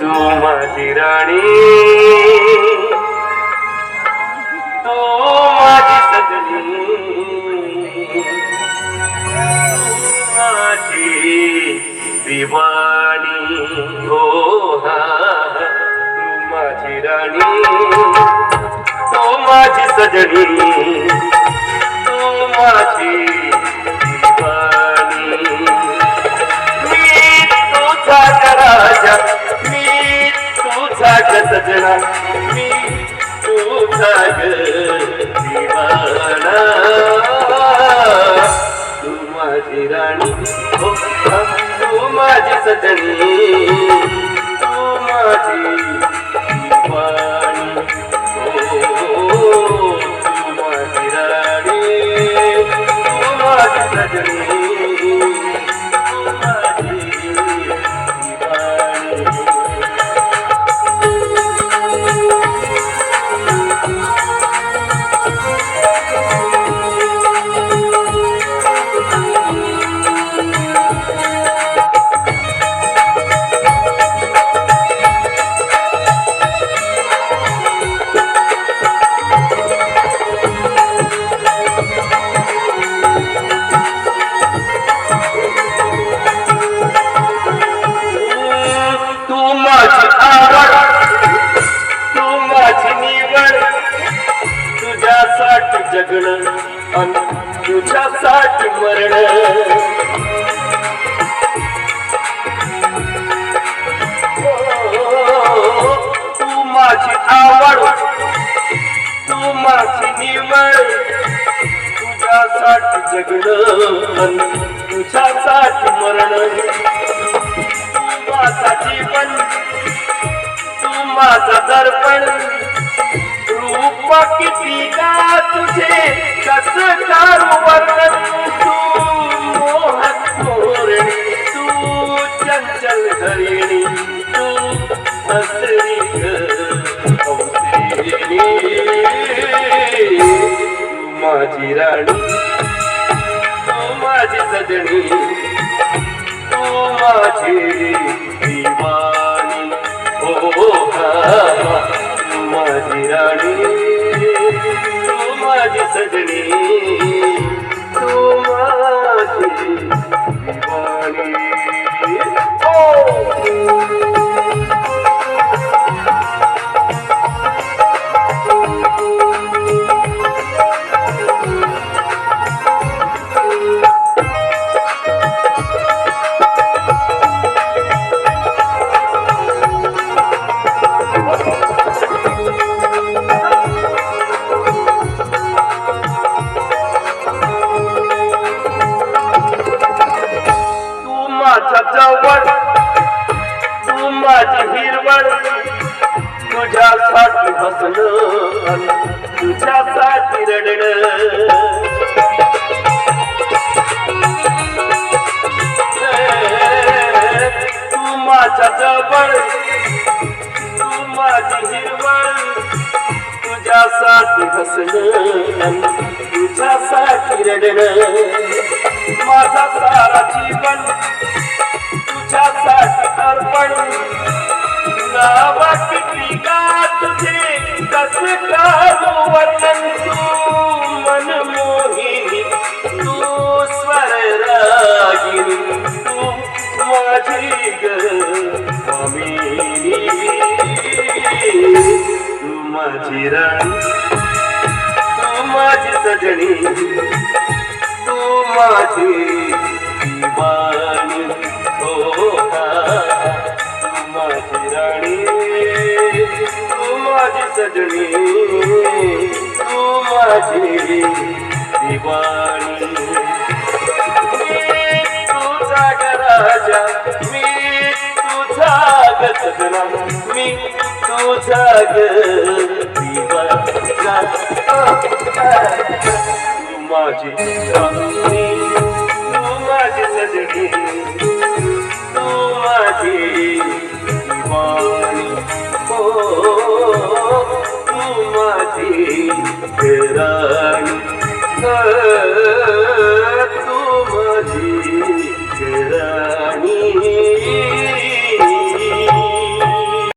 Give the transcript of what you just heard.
तू माझी राणी। तू हो माझी सजनी। माझी दिवाणी हो तू माझी राणी। तू माझी सजनी तू माझी जगण अन तुझ्यासाठी मरण हो, हो, हो, तू माझी आवड तू माझी निवड. तुझ्यासाठी जगण अन तुझ्यासाठी मरण. तू माझा जीवन तू माझा दर्पण. किती का तुझे? कस करू वर्णन तू? मोहन धोरणी तू चंचल हरिणी तू हसरी माझी राणी तू माझी सजणी तू माझी दिवा. जवळ तू माझी हिरवळ तुझ्यासाठी हसण तुझ्यासाठी रडण तू माझ्या जवळ तू माझी हिरवळ तुझ्यासाठी हसण तुझ्यासाठी रडण माझा सारा जीवन अर्पण. नावा किती तुझे कस करू वर्णन तू मनमोहिनी तू स्वर रागिनी तू माझी तू माझी राणी तू माझी सजनी तू माझी दिवाणी सजनी तू माझी दिवाणी मी तुझा ग राजा मी तुझा ग सजना मी तुझा ग दिवाना तू माझी 嗯